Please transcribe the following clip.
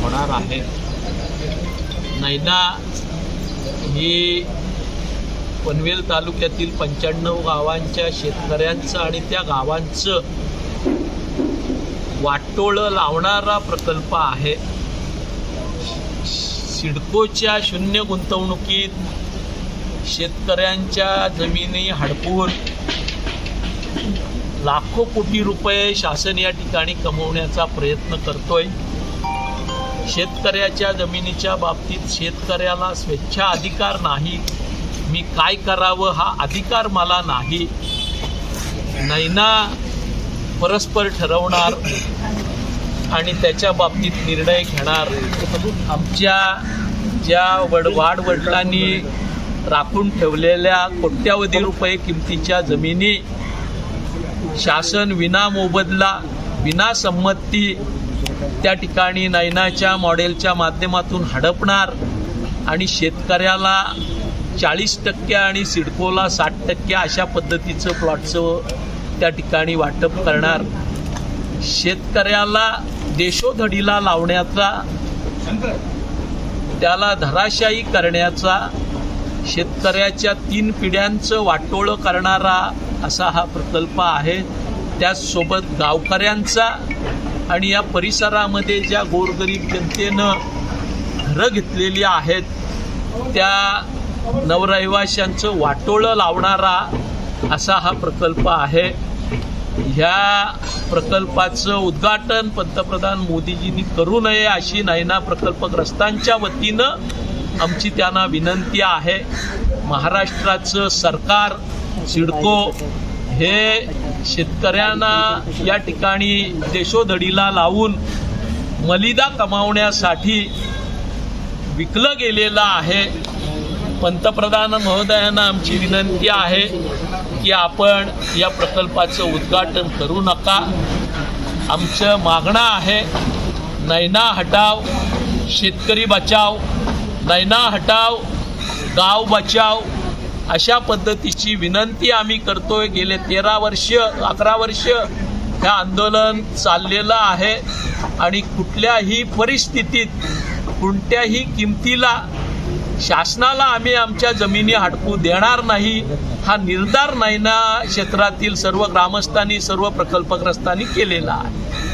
होणार आहे. नैना ही पनवेल तालुक्यातील पंच्याण्णव गावांच्या शेतकऱ्यांचं आणि त्या गावांचं वाटोळं लावणारा प्रकल्प आहे. सिडकोच्या शून्य गुंतवणुकीत शेतकऱ्यांच्या जमिनी हडपून लाखो कोटी रुपये शासन या ठिकाणी कमवण्याचा प्रयत्न करतोय. शेतकऱ्याच्या जमिनीच्या बाबतीत शेतकऱ्याला स्वेच्छा अधिकार नाही. मी काय करावं हा अधिकार मला नाही. नैना परस्पर ठरवणार आणि त्याच्या बाबतीत निर्णय घेणार. आमच्या ज्या वड वाडवडिलांनी राखून ठेवलेल्या कोट्यावधी रुपये किमतीच्या जमिनी. शासन विना मोबदला विना संमती त्या ठिकाणी नैनाच्या मॉडेलच्या माध्यमातून हडपणार आणि शेतकऱ्याला चाळीस टक्के आणि सिडकोला साठ टक्के अशा पद्धतीचं प्लॉटचं त्या ठिकाणी वाटप करणार. शेतकऱ्याला देशोधडीला लावण्याचा त्याला धराशायी करण्याचा शेतकऱ्याच्या तीन पिढ्यांचं वाटोळं करणारा असा हा प्रकल्प आहे. त्याचसोबत गावकऱ्यांचा आणि या परिसरामध्ये ज्या गोरगरीब जनतेनं घरं घेतलेली आहेत त्या नवरहिवाशांचं वाटोळं लावणारा असा हा प्रकल्प आहे. ह्या प्रकल्पाचं उद्घाटन पंतप्रधान मोदीजींनी करू नये अशी नैना प्रकल्पग्रस्तांच्या वतीनं आमची त्यांना विनंती आहे. महाराष्ट्राचं सरकार सिडको हे शेतकऱ्यांना या ठिकाणी देशोधडीला लावून मलिदा कमावण्यासाठी विकलं गेलेलं आहे. पंतप्रधान महोदयांना आमची विनंती आहे की आपण या प्रकल्पाचं उद्घाटन करू नका. आमचं मागणं आहे नैना हटाव शेतकरी बचाव नैना हटाव गाव बचाव अशा पद्धतीची विनंती आम्ही करतोय. गेले तेरा वर्ष अकरा वर्ष हे आंदोलन चाललेलं आहे. आणि कुठल्याही परिस्थितीत कोणत्याही किमतीला शासनाला आम्ही आमच्या जमिनी हटकू देणार नाही. हा निर्धार नैना क्षेत्रातील सर्व ग्रामस्थांनी सर्व प्रकल्पग्रस्तांनी केलेला आहे.